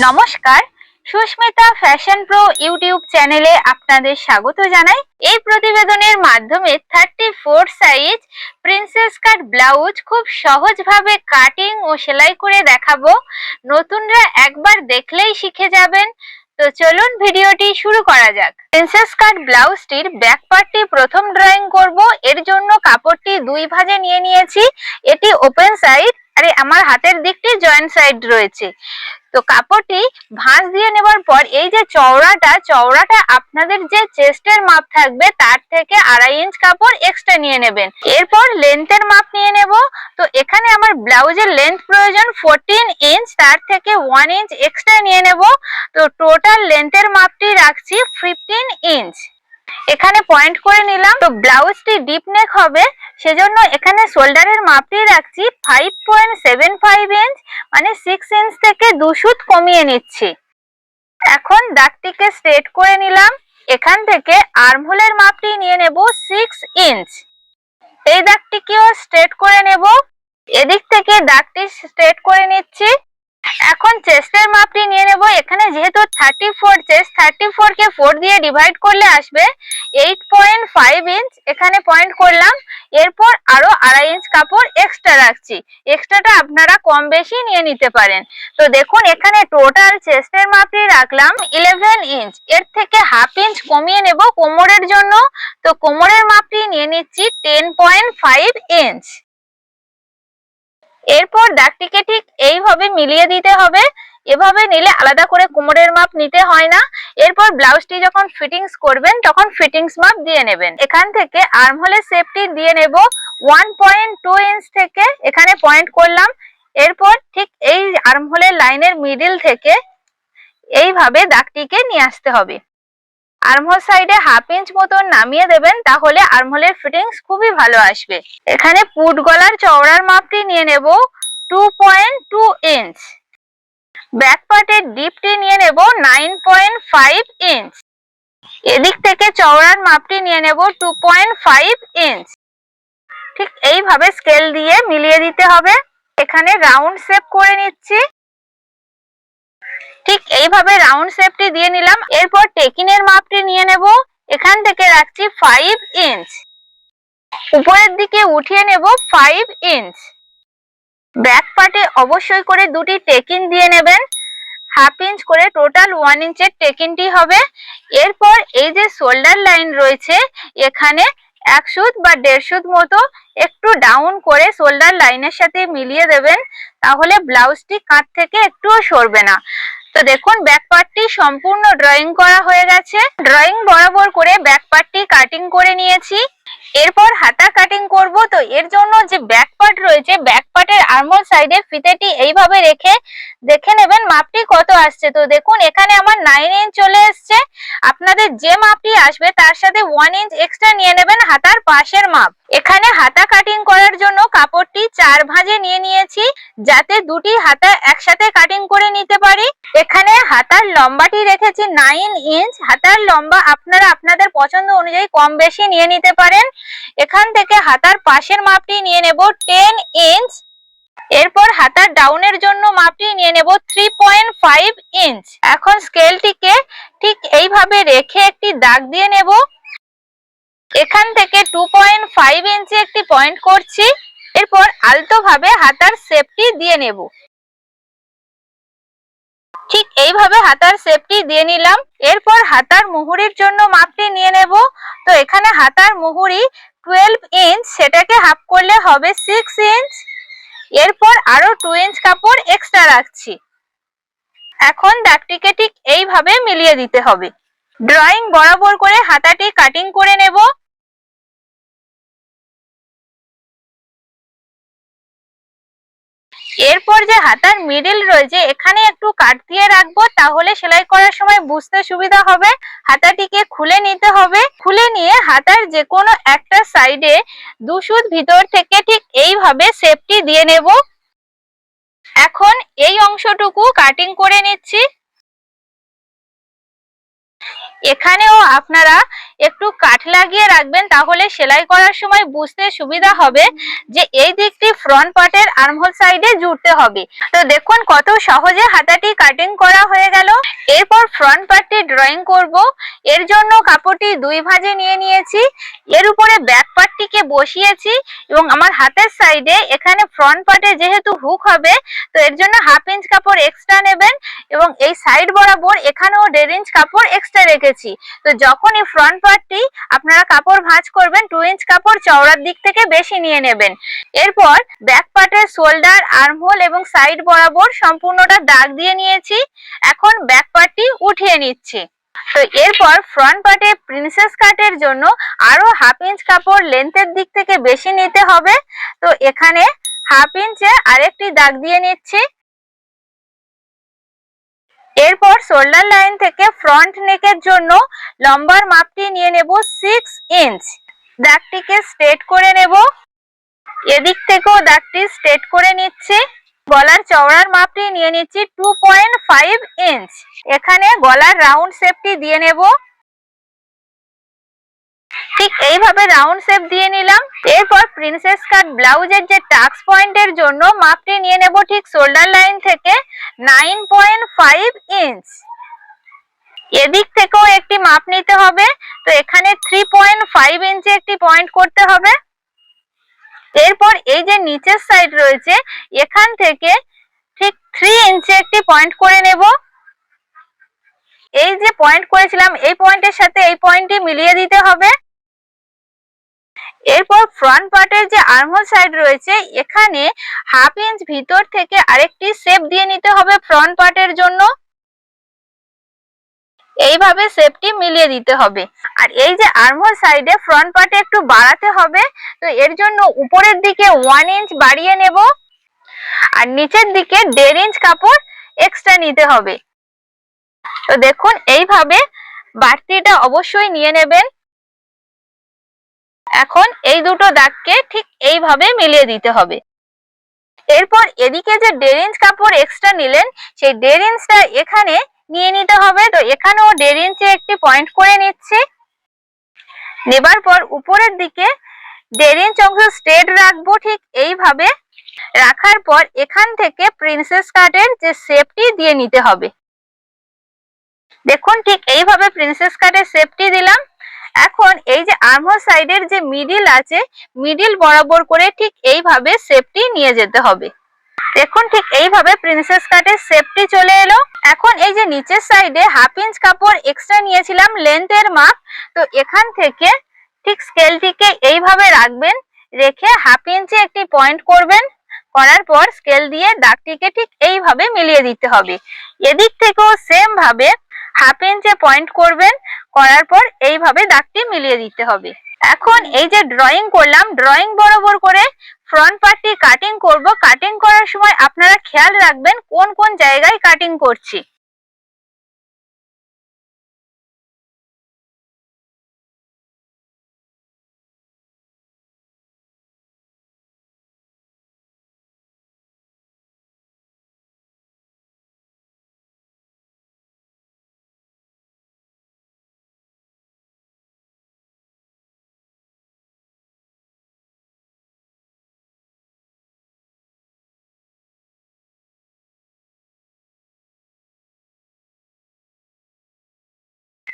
নমস্কার। Susmita fashion pro YouTube চ্যানেলে আপনাদের স্বাগত জানাই। এই প্রতিবেদনের মাধ্যমে thirty four size princess cut blouse খুব সহজভাবে কাটিং ও সেলাই করে দেখাবো। নতুনরা একবার দেখলেই শিখে যাবেন। তো চলুন ভিডিওটি শুরু করা যাক। প্রিন্সেস কাট ব্লাউজটির ব্যাক পার্টটি প্রথম ড্রয়িং করব। এর জন্য কাপড়টি দুই ভাঁজে নিয়ে নিয়েছি। এটি ওপেন সাইড আরে আমার হাতের দিকটি জয়েন্ট সাইড রয়েছে। তো কাপড়টি ভাঁজ দিয়ে নেবার পর এই যে চওড়াটা চওড়াটা আপনাদের যে চেস্টের মাপ থাকবে তার থেকে আড়াই ইঞ্চ কাপড় এক্সট্রা নিয়ে নেবেন। এরপর লেন্থের মাপ নিয়ে নেব। তো এখানে আমার ব্লাউজের লেন্থ প্রয়োজন ফোরটিন ইঞ্চ তার থেকে ওয়ান ইঞ্চ এক্সট্রা নিয়ে নেব। তো টোটাল লেন্থের মাপটি রাখছি ফিফটিন ইঞ্চ এখানে পয়েন্ট করে নিলাম। তো ব্লাউজটি ডিপ নেক হবে। সেজন্য এখানে শোল্ডারের মাপটি রাখছি। Five point seven five inch মানে সিক্স ইঞ্চ থেকে দু সুত কমিয়ে নিচ্ছি। এখন দাগটিকে স্ট্রেট করে নিলাম। এখান থেকে আর্মহোলের মাপটি নিয়ে নেব সিক্স ইঞ্চ এই দাগটিকেও স্ট্রেট করে নেব। এদিক থেকে দাগটি স্ট্রেট করে নিচ্ছি। এখন চেস্টের মাপটি নিয়ে নেব। এখানে যেহেতু thirty four chest thirty four কে ফোর দিয়ে ডিভাইড করলে আসবে এইট পয়েন্ট ফাইভ ইঞ্চ এখানে পয়েন্ট করলাম। এরপর আরও আড়াই ইঞ্চ কাপড় এক্সট্রা রাখছি। এক্সট্রাটা আপনারা কম বেশি নিয়ে নিতে পারেন। তো দেখুন, এখানে টোটাল চেস্টের মাপটি রাখলাম ইলেভেন ইঞ্চ এর থেকে হাফ ইঞ্চ কমিয়ে নেব কোমরের জন্য। তো কোমরের মাপটি নিয়ে নিচ্ছি টেন পয়েন্ট ফাইভ ইঞ্চ এরপর দাগটিকে ঠিক এইভাবে মিলিয়ে দিতে হবে। এভাবে নিলে আলাদা করে কোমরের মাপ নিতে হয় না। এরপর ব্লাউজটি যখন ফিটিংস করবেন, তখন ফিটিংস মাপ দিয়ে নেবেন। এখান থেকে আর্মহোলের সেফটি দিয়ে নেব। ওয়ান পয়েন্ট টু ইঞ্চ থেকে এখানে পয়েন্ট করলাম। এরপর ঠিক এই আর্মহোলের লাইনের মিডিল থেকে এইভাবে দাগটিকে নিয়ে আসতে হবে। আর্মহোল সাইডে হাফ ইঞ্চ মতন নামিয়ে দেবেন, তাহলে আর্মহোলের ফিটিংস খুবই ভালো আসবে। এখানে পুট গলার চওড়ার মাপটি নিয়ে নেব two point two inch back পার্টের ডিপটি নিয়ে নেব নাইন পয়েন্ট ফাইভ ইঞ্চ এদিক থেকে চওড়ার মাপটি নিয়ে নেব টু পয়েন্ট ফাইভ ইঞ্চ ঠিক এইভাবে স্কেল দিয়ে মিলিয়ে দিতে হবে। এখানে রাউন্ড শেপ করে নিচ্ছি। ঠিক এইভাবে রাউন্ড শেপটি দিয়ে নিলাম। এরপর টেকিনের মাপটি নিয়ে নেব। এখান থেকে রাখছি ফাইভ ইঞ্চ উপরের দিকে উঠিয়ে নেব ফাইভ ইঞ্চ ব্যাক পার্টে অবশ্যই করে দুটি টেকিন দিয়ে নেবেন। হাফ ইঞ্চ করে টোটাল ওয়ান ইঞ্চের টেকিনটি হবে। এরপর এই যে শোল্ডার লাইন রয়েছে, এখানে এক সুত বা দেড় সুত মতো একটু ডাউন করে শোল্ডার লাইনের সাথে মিলিয়ে দেবেন। তাহলে ব্লাউজটি কাঁধ থেকে একটুও সরবে না। তো দেখুন ব্যাক পার্টটি সম্পূর্ণ ড্রয়িং করা হয়ে গেছে। ড্রয়িং বরাবর করে ব্যাক পার্টটি কাটিং করে নিয়েছি। এরপর হাতা কাটিং করব। তো এর জন্য যে ব্যাক পার্ট রয়েছে ব্যাক পার্টের আর্মোল সাইডে ফিতেটি এইভাবে রেখে দেখে নেবেন মাপটি কত আসছে। তো দেখুন, এখানে আমার নাইন ইঞ্চ চলে এসছে। আপনাদের যে মাপটি আসবে, তার সাথে ওয়ান ইঞ্চ এক্সট্রা নিয়ে নেবেন হাতার পাশের মাপ। এখানে হাতা কাটিং করার জন্য কাপড়টি চার ভাঁজে নিয়ে নিয়েছি, যাতে দুটি হাতা একসাথে কাটিং করে নিতে পারি। এখানে হাতার লম্বাটি রেখেছি নাইন ইঞ্চ হাতার লম্বা আপনারা আপনাদের পছন্দ অনুযায়ী কম বেশি নিয়ে নিতে পারেন। এখান থেকে হাতার পাশের মাপটি নিয়ে নেব টেন ইঞ্চ হাতার ডাউনের জন্য মাপটি নিয়ে নেব থ্রি পয়েন্ট ফাইভ ইঞ্চ এখন স্কেলটিকে ঠিক এইভাবে রেখে একটি দাগ দিয়ে নেব। এখান থেকে টু পয়েন্ট ফাইভ ইঞ্চি একটি পয়েন্ট করছি। এরপর আলতো ভাবে হাতার শেপটি দিয়ে নেব। ঠিক এইভাবে হাতার শেপটি দিয়ে নিলাম। এরপর হাতার মুহুরির জন্য মাপটি নিয়ে নেব। তো এখানে হাতার মুহুরি টুয়েলভ ইঞ্চ সেটাকে হাফ করলে হবে সিক্স ইঞ্চ এরপর আরও টু ইঞ্চ কাপড় এক্সট্রা রাখছি। এখন দাগটিকে ঠিক এইভাবে মিলিয়ে দিতে হবে। ড্রয়িং বরাবর করে হাতাটি কাটিং করে নেব। এরপর যে হাতার মিডিল রয়েছে, এখানে একটু কাট দিয়ে রাখব, তাহলে সেলাই করার সময় বুঝতে সুবিধা হবে। হাতাটিকে খুলে নিতে হবে। খুলে নিয়ে হাতার যে কোনো একটা সাইডে দুশুদ ভিতর থেকে ঠিক এইভাবে সেফটি দিয়ে নেব। এখন এই অংশটুকু কাটিং করে নিচ্ছি। এখানেও আপনারা একটু কাঠ লাগিয়ে রাখবেন, তাহলে সেলাই করার সময় বুঝতে সুবিধা হবে যে এই দিকটি ফ্রন্ট পার্টের আর্মহোল সাইডে জুড়তে হবে। তো দেখুন কত সহজে হাতাটি কাটিং করা হয়ে গেল। এরপর ফ্রন্ট পার্টটি ড্রয়িং করব। এর জন্য কাপড়টি দুই ভাঁজে নিয়ে নিয়েছি। এর উপরে ব্যাক পার্টটিকে বসিয়েছি এবং আমার হাতের সাইডে এখানে ফ্রন্ট পার্টে যেহেতু হুক হবে, তো এর জন্য হাফ ইঞ্চ কাপড় এক্সট্রা নেবেন এবং এই সাইড বরাবর এখানেও দেড় ইঞ্চ কাপড় এক্সট্রা রেখেছি। তো যখন এই ফ্রন্ট পার্টটি আপনারা কাপড় ভাঁজ করবেন টু ইঞ্চ কাপড় চওড়ার দিক থেকে বেশি নিয়ে নেবেন। এরপর ব্যাক পার্টের শোল্ডার আর্মহোল এবং সাইড বরাবর সম্পূর্ণটা দাগ দিয়ে নিয়েছি। এখন ব্যাক পার্টটি উঠিয়ে নিচ্ছি। তো এরপর ফ্রন্ট পার্টে প্রিন্সেস কাটের জন্য আরও হাফ ইঞ্চ কাপড় লেন্থের দিক থেকে বেশি নিতে হবে। তো এখানে হাফ ইঞ্চে আরেকটি দাগ দিয়ে নিচ্ছি। এরপর শোল্ডার লাইন থেকে ফ্রন্ট নেকের জন্য লম্বার মাপটি নিয়ে নেব সিক্স ইঞ্চ দাগটিকে স্ট্রেট করে নেব। এদিক থেকেও দাগটি স্ট্রেট করে নিচ্ছি। গলার চওড়ার মাপটি নিয়ে নিচ্ছি টু পয়েন্ট ফাইভ ইঞ্চ এখানে গলার রাউন্ড শেপটি দিয়ে নেব। ঠিক এইভাবে রাউন্ড শেপ দিয়ে নিলাম। প্রিন্সেস কাট ব্লাউজের যে টাক্স পয়েন্টের জন্য মাপটি নিয়ে নেব ঠিক শোল্ডার লাইন থেকে নাইন পয়েন্ট ফাইভ ইঞ্চ এদিক থেকেও একটি মাপ নিতে হবে, তো এখানে থ্রি পয়েন্ট ফাইভ ইঞ্চে একটি পয়েন্ট করতে হবে। এরপর এই যে নিচের সাইড রয়েছে, এখান থেকে ঠিক থ্রি ইঞ্চে একটি পয়েন্ট করে নেব। এই যে পয়েন্ট করেছিলাম, এই পয়েন্টের সাথে এই পয়েন্টটি মিলিয়ে দিতে হবে। এরপর ফ্রন্ট পার্টের যে আর্মহোল সাইড রয়েছে, এখানে হাফ ইঞ্চ ভিতর থেকে আরেকটি শেপ দিয়ে নিতে হবে ফ্রন্ট পার্টের জন্য। এইভাবে শেপটি মিলিয়ে দিতে হবে। আর এই যে আর্মহোল সাইডে ফ্রন্ট পার্টে একটু বাড়াতে হবে, তো এর জন্য উপরের দিকে ওয়ান ইঞ্চ বাড়িয়ে নেব। আর নিচের দিকে দেড় ইঞ্চ কাপড় এক্সট্রা নিতে হবে। তো দেখুন, এইভাবে বাড়তিটা অবশ্যই নিয়ে নেবেন। এখন এই দুটো দাগকে ঠিক এইভাবে মিলিয়ে দিতে হবে। এরপর এদিকে যে দেড় ইঞ্চ কাপড় এক্সট্রা নিলেন, সেই দেড় ইঞ্চটা এখানে নিয়ে নিতে হবে। তো এখানেও দেড় ইঞ্চে একটি পয়েন্ট করে নিচ্ছি। নেবার পর উপরের দিকে দেড় ইঞ্চ অংশ স্ট্রেট রাখব ঠিক এইভাবে। রাখার পর এখান থেকে প্রিন্সেস কাটের যে শেপটি দিয়ে নিতে হবে। দেখুন ঠিক এইভাবে প্রিন্সেস কাটের শেপটি দিলাম। এখন এই যে আর্মহোল সাইডের যে মিডিল আছে মিডিল বরাবর করে ঠিক এইভাবে শেপটি নিয়ে যেতে হবে। দেখুন ঠিক এইভাবে প্রিন্সেস কাটের শেপটি চলে এলো। এখন এই যে নিচের সাইডে হাফ ইঞ্চ কাপড় এক্সট্রা নিয়েছিলাম লেন্থের মাপ তো এখান থেকে ঠিক স্কেলটিকে এইভাবে রাখবেন, রেখে হাফ ইঞ্চে একটি পয়েন্ট করবেন। করার পর স্কেল দিয়ে দাগটিকে ঠিক এইভাবে মিলিয়ে দিতে হবে। এদিক থেকেও সেম ভাবে হাফ ইঞ্চে পয়েন্ট করবেন, করার পর এইভাবে দাগটি মিলিয়ে দিতে হবে। এখন এই যে ড্রয়িং করলাম ড্রয়িং বরাবর করে ফ্রন্ট পার্টটি কাটিং করব। কাটিং করার সময় আপনারা খেয়াল রাখবেন কোন কোন জায়গায় কাটিং করছি।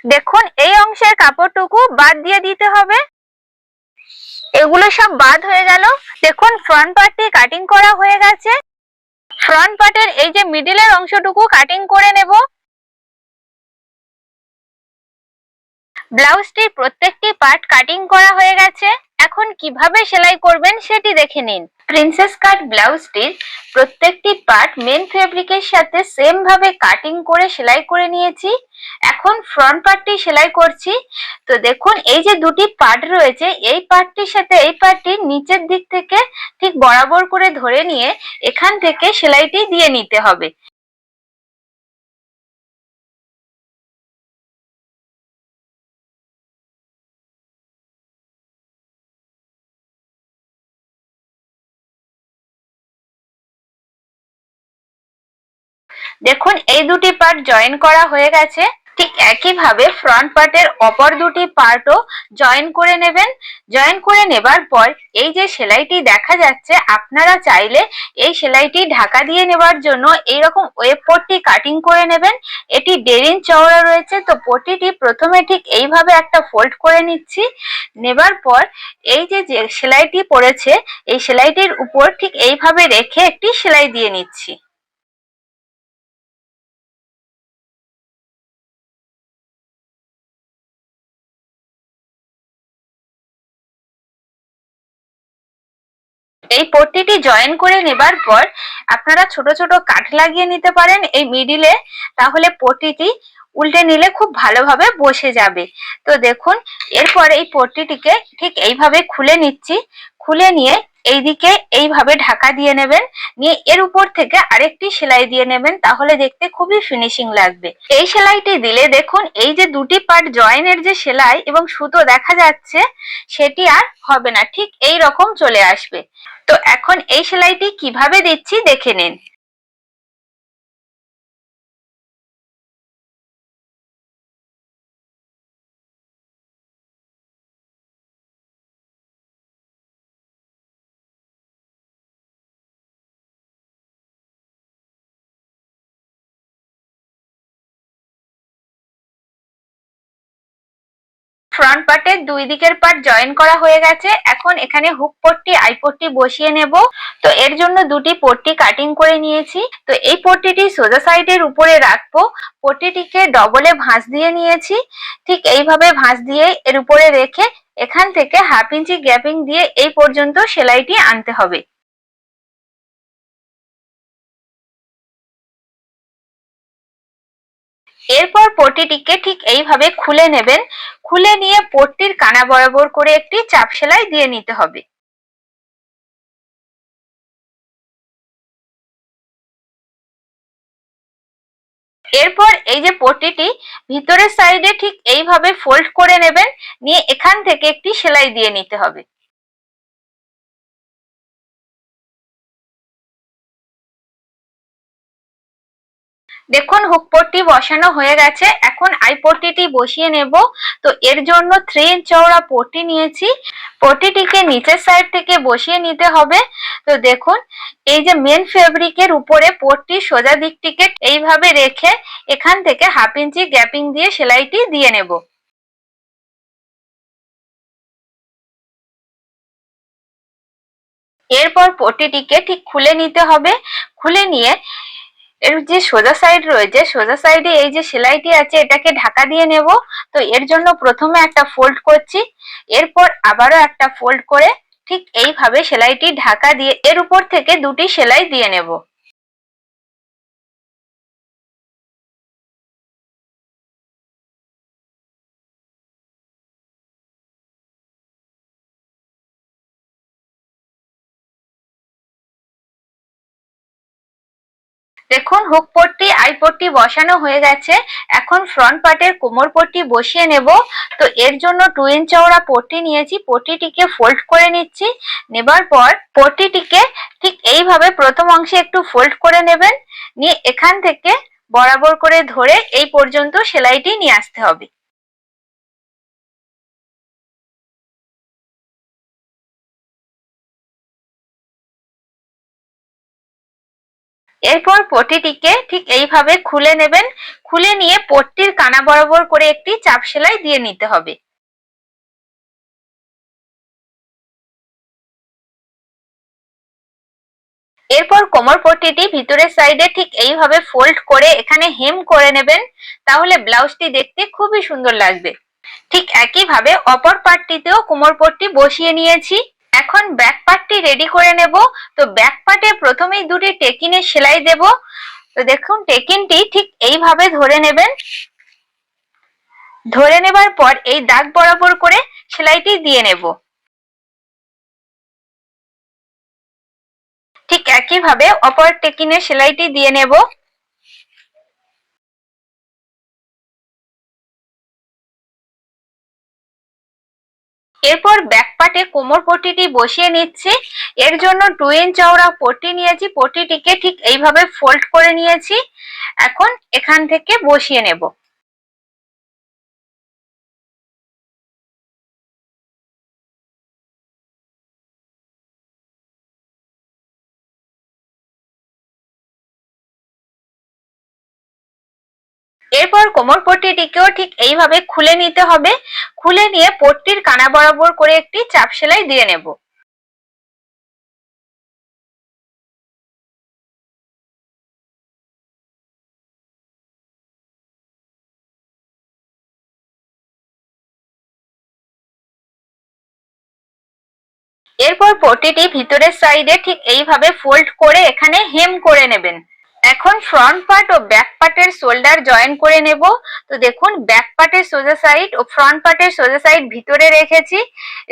দেখুন, এই অংশের কাপড়টুকু বাদ দিয়ে দিতে হবে। এগুলো সব বাদ হয়ে গেল। দেখুন ফ্রন্ট পার্টটি কাটিং করা হয়ে গেছে। ফ্রন্ট পার্টের এই যে মিডিলের অংশটুকু কাটিং করে নেব। ব্লাউজটির প্রত্যেকটি পার্ট কাটিং করা হয়ে গেছে। এখন কীভাবে সেলাই করবেন সেটি দেখে নিন। প্রিন্সেস কাট ব্লাউজটির প্রত্যেকটি পার্ট মেন ফেব্রিকের সাথে সেম ভাবে কাটিং করে সেলাই করে নিয়েছি। এখন ফ্রন্ট পার্টটি সেলাই করছি। তো দেখুন, এই যে দুটি পার্ট রয়েছে, এই পার্টটির সাথে এই পার্টটি নিচের দিক থেকে ঠিক বরাবর করে ধরে নিয়ে এখান থেকে সেলাইটি দিয়ে নিতে হবে। দেখুন, এই দুটি পার্ট জয়েন করা হয়ে গেছে। ঠিক একইভাবে ফ্রন্ট পার্টের অপর দুটি পার্টও জয়েন করে নেবেন। জয়েন করে নেবার পর এই যে সেলাইটি দেখা যাচ্ছে, আপনারা চাইলে এই সেলাইটি ঢাকা দিয়ে নেবার জন্য এইরকম ওয়েব পট্টি কাটিং করে নেবেন। এটি দেড় চওড়া রয়েছে, তো পট্টিটি প্রথমে ঠিক এইভাবে একটা ফোল্ড করে নিচ্ছি। নেবার পর এই যে সেলাইটি পড়েছে, এই সেলাইটির উপর ঠিক এইভাবে রেখে একটি সেলাই দিয়ে নিচ্ছি। এই পট্টিটি জয়েন করে নেবার পর আপনারা ছোট ছোট কাঠ লাগিয়ে নিতে পারেন এই মিডিলে তাহলে পট্টিটি উল্টে নিলে খুব ভালোভাবে বসে যাবে। তো দেখুন, এরপর এই পট্টিটিকে ঠিক এইভাবে খুলে নিচ্ছি। খুলে নিয়ে এইদিকে এইভাবে ঢাকা দিয়ে নেবেন। নিয়ে এর উপর থেকে আরেকটি সেলাই দিয়ে নেবেন, তাহলে দেখতে খুবই ফিনিশিং লাগবে। এই সেলাইটি দিলে দেখুন, এই যে দুটি পার্ট জয়েনের যে সেলাই এবং সুতো দেখা যাচ্ছে, সেটি আর হবে না। ঠিক এই রকম চলে আসবে। তো এখন এই সেলাইটি কীভাবে দিচ্ছি দেখে নিন। ফ্রন্ট পার্টের দুই দিকের পার্ট জয়েন করা হয়ে গেছে। এখন এখানে হুক পট্টি আই পট্টি বসিয়ে নেব। তো এর জন্য দুটি পট্টি কাটিং করে নিয়েছি। তো এই পট্টিটি সোজা সাইডের উপরে রাখব। পট্টিটিকে ডবলে ভাঁজ দিয়ে নিয়েছি। ঠিক এইভাবে ভাঁজ দিয়ে এর উপরে রেখে এখান থেকে হাফ ইঞ্চি গ্যাপিং দিয়ে এই পর্যন্ত সেলাইটি আনতে হবে। এরপর পট্টিটিকে ঠিক এইভাবে খুলে নেবেন। খুলে নিয়ে পট্টির কানা বরাবর করে একটি চাপ সেলাই দিয়ে নিতে হবে। এরপর এই যে পট্টিটি ভিতরের সাইডে ঠিক এইভাবে ফোল্ড করে নেবেন। নিয়ে এখান থেকে একটি সেলাই দিয়ে নিতে হবে। দেখুন হুক পট্টি বসানো হয়ে গেছে। এখন আই পট্টিটি বসিয়ে নেব। তো এর জন্য থ্রি ইঞ্চ চওড়া পট্টি নিয়েছি। পট্টিটিকে নিচের সাইড থেকে বসিয়ে নিতে হবে। তো দেখুন, এই যে মেন ফেব্রিকের উপরে পট্টি সোজা দিকটিকে এইভাবে রেখে এখান থেকে হাফ ইঞ্চি গ্যাপিং দিয়ে সেলাইটি দিয়ে নেব। এরপর পট্টিটিকে ঠিক খুলে নিতে হবে। খুলে নিয়ে এর যে সোজা সাইড রয়েছে, সোজা সাইডে এই যে সেলাইটি আছে, এটাকে ঢাকা দিয়ে নেব। তো এর জন্য প্রথমে একটা ফোল্ড করছি, এরপর আবারও একটা ফোল্ড করে ঠিক এইভাবে সেলাইটি ঢাকা দিয়ে, এর উপর থেকে দুটি সেলাই দিয়ে নেব। দেখুন, হুক পট্টি, আই পট্টি বসানো হয়ে গেছে। এখন ফ্রন্ট পার্টের কোমর পট্টি বসিয়ে নেব। তো এর জন্য টু ইঞ্চ চওড়া পট্টি নিয়েছি। পট্টিটিকে ফোল্ড করে নিচ্ছি। নেবার পর পট্টিটিকে ঠিক এইভাবে প্রথম অংশে একটু ফোল্ড করে নেবেন। নিয়ে এখান থেকে বরাবর করে ধরে এই পর্যন্ত সেলাইটি নিয়ে আসতে হবে। এরপর পটিটিকে ঠিক এইভাবে খুলে নেবেন। খুলে নিয়ে পট্টির কানা বরাবর করে একটি চাপ সেলাই দিয়ে নিতে হবে। এরপর কোমর পট্টিটি ভিতরের সাইডে ঠিক এইভাবে ফোল্ড করে এখানে হেম করে নেবেন। তাহলে ব্লাউজটি দেখতে খুবই সুন্দর লাগবে। ঠিক একইভাবে অপর পার্টটিতেও কোমর পট্টি বসিয়ে নিয়েছি। এখন ব্যাক পার্টটি রেডি করে নেব। তো ব্যাক পার্টে প্রথমেই দুটি টেকিনের সেলাই দেব। তো দেখুন, টেকিনটি ঠিক এইভাবে ধরে নেবেন। ধরে নেবার পর এই দাগ বরাবর করে সেলাইটি দিয়ে নেব। ঠিক একইভাবে অপর টেকিনের সেলাইটি দিয়ে নেব। এরপর ব্যাক পার্টে কোমর পট্টিটি বসিয়ে নিচ্ছি। এর জন্য টু ইঞ্চ চওড়া পট্টি নিয়েছি। পট্টিটিকে ঠিক এইভাবে ফোল্ড করে নিয়েছি। এখন এখান থেকে বসিয়ে নেব। এরপর কোমর পট্টিটিকেও ঠিক এইভাবে খুলে নিতে হবে। খুলে নিয়ে পট্টির কানা বরাবর করে একটি চাপ সেলাই দিয়ে নেব। এরপর পটিটি ভিতরের সাইডে ঠিক এইভাবে ফোল্ড করে এখানে হেম করে নেবেন। এখন ফ্রন্ট পার্ট ও ব্যাক পার্টের শোল্ডার জয়েন করে নেব। তো দেখুন ব্যাক পার্টের সোজা সাইড ও ফ্রন্ট পার্টের সোজা সাইড ভিতরে রেখেছি।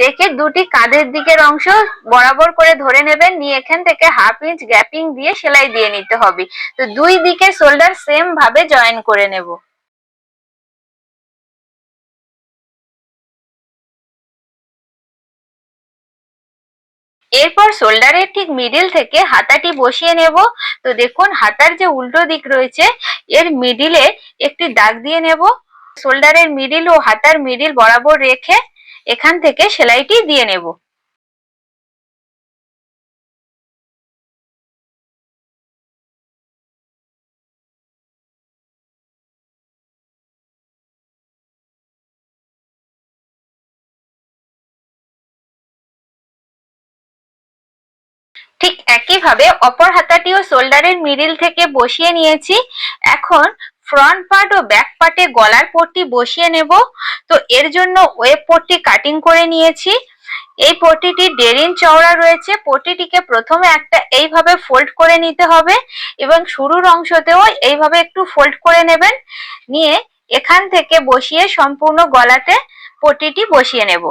রেখে দুটি কাঁধের দিকের অংশ বরাবর করে ধরে নেবেন। নিয়ে এখান থেকে হাফ ইঞ্চ গ্যাপিং দিয়ে সেলাই দিয়ে নিতে হবে। তো দুই দিকে শোল্ডার সেম ভাবে জয়েন করে নেব। এরপর শোল্ডারের ঠিক মিডিল থেকে হাতাটি বসিয়ে নেব। তো দেখুন, হাতার যে উল্টো দিক রয়েছে, এর মিডিলে একটি দাগ দিয়ে নেব। শোল্ডারের মিডিল ও হাতার মিডিল বরাবর রেখে এখান থেকে সেলাইটি দিয়ে নেব। একইভাবে অপর হাতাটিও শোল্ডারের মিডিল থেকে বসিয়ে নিয়েছি। এখন ফ্রন্ট পার্ট ও ব্যাক পার্টে গলার পট্টি বসিয়ে নেব। তো এর জন্য ওয়েব পট্টি কাটিং করে নিয়েছি। এই পট্টিটি দেড় ইঞ্চ চওড়া রয়েছে। পট্টিটিকে প্রথমে একটা এইভাবে ফোল্ড করে নিতে হবে এবং শুরুর অংশতেও এইভাবে একটু ফোল্ড করে নেবেন। নিয়ে এখান থেকে বসিয়ে সম্পূর্ণ গলাতে পট্টিটি বসিয়ে নেব।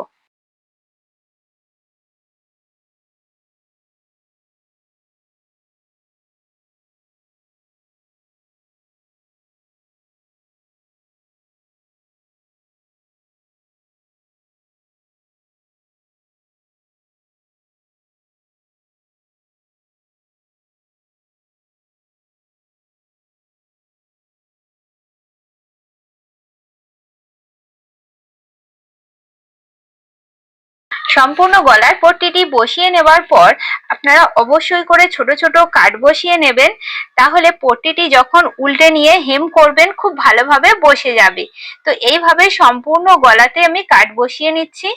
সম্পূর্ণ গলার পট্টিটি বসিয়ে নেবার পর আপনারা অবশ্যই করে ছোট ছোট কাট বসিয়ে নেবেন। তাহলে পট্টিটি যখন উল্টে নিয়ে হেম করবেন, খুব ভালোভাবে বসে যাবে। তো এইভাবে সম্পূর্ণ গলাতে আমি কাট বসিয়ে নিচ্ছি।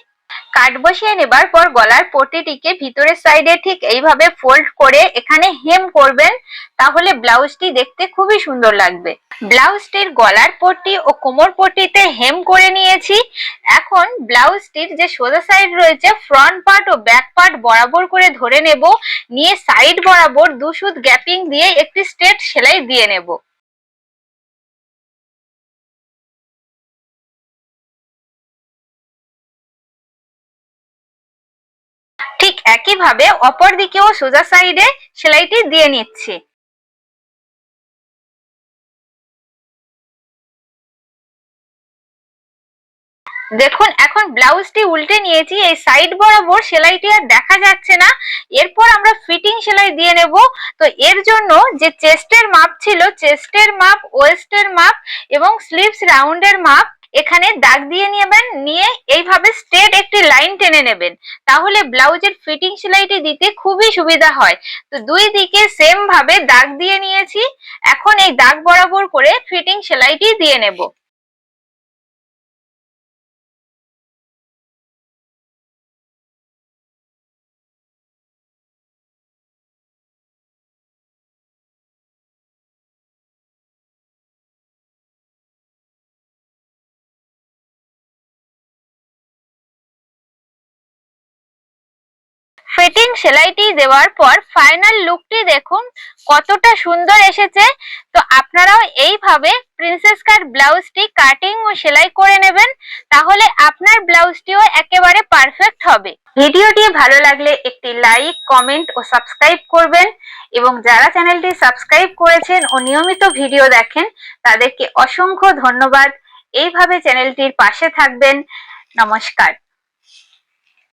কাট বসিয়ে নেবার পর গলার পট্টিটিকে ভিতরের সাইডে ঠিক এইভাবে ফোল্ড করে এখানে হেম করবেন, তাহলে ব্লাউজটি দেখতে খুবই সুন্দর লাগবে। ব্লাউজটির গলার পট্টি ও কোমর পট্টিতে হেম করে নিয়েছি। এখন ব্লাউজটির যে সোজা সাইড রয়েছে ফ্রন্ট পার্ট ও ব্যাক পার্ট বরাবর করে ধরে নেব। নিয়ে সাইড বরাবর দুশুদ গ্যাপিং দিয়ে একটি স্ট্রেট সেলাই দিয়ে নেব। একইভাবে অপর দিকেও সোজা সাইডে সেলাইটি দিয়ে নিচ্ছি। দেখুন, এখন ব্লাউজটি উল্টে নিয়েছি, এই সাইড বরাবর সেলাইটি আর দেখা যাচ্ছে না। এরপর আমরা ফিটিং সেলাই দিয়ে নেব। তো এর জন্য যে চেস্টের মাপ ছিল, চেস্টের মাপ, ওয়েস্টের মাপ এবং স্লিভস রাউন্ডের মাপ এখানে দাগ দিয়ে নেবেন, নিয়ে এইভাবে স্ট্রেট একটি লাইন টেনে নেবেন। তাহলে ব্লাউজের ফিটিং সেলাইটি দিতে খুবই সুবিধা হয়। তো দুই দিকে সেম ভাবে দাগ দিয়ে নিয়েছি। এখন এই দাগ বরাবর করে ফিটিং সেলাইটি দিয়ে নেব। ফিটিং সেলাইটি দেওয়ার পর ফাইনাল লুকটি দেখুন, কতটা সুন্দর এসেছে। তো আপনারাও এইভাবে প্রিন্সেস কাট ব্লাউজটি কাটিং ও সেলাই করে নেবেন, তাহলে আপনার ব্লাউজটিও একেবারে পারফেক্ট হবে। ভিডিওটি ভালো লাগলে একটি লাইক কমেন্ট ও সাবস্ক্রাইব করবেন এবং যারা চ্যানেলটি সাবস্ক্রাইব করেছেন ও নিয়মিত ভিডিও দেখেন, তাদেরকে অসংখ্য ধন্যবাদ। এইভাবে চ্যানেলটির পাশে থাকবেন। নমস্কার।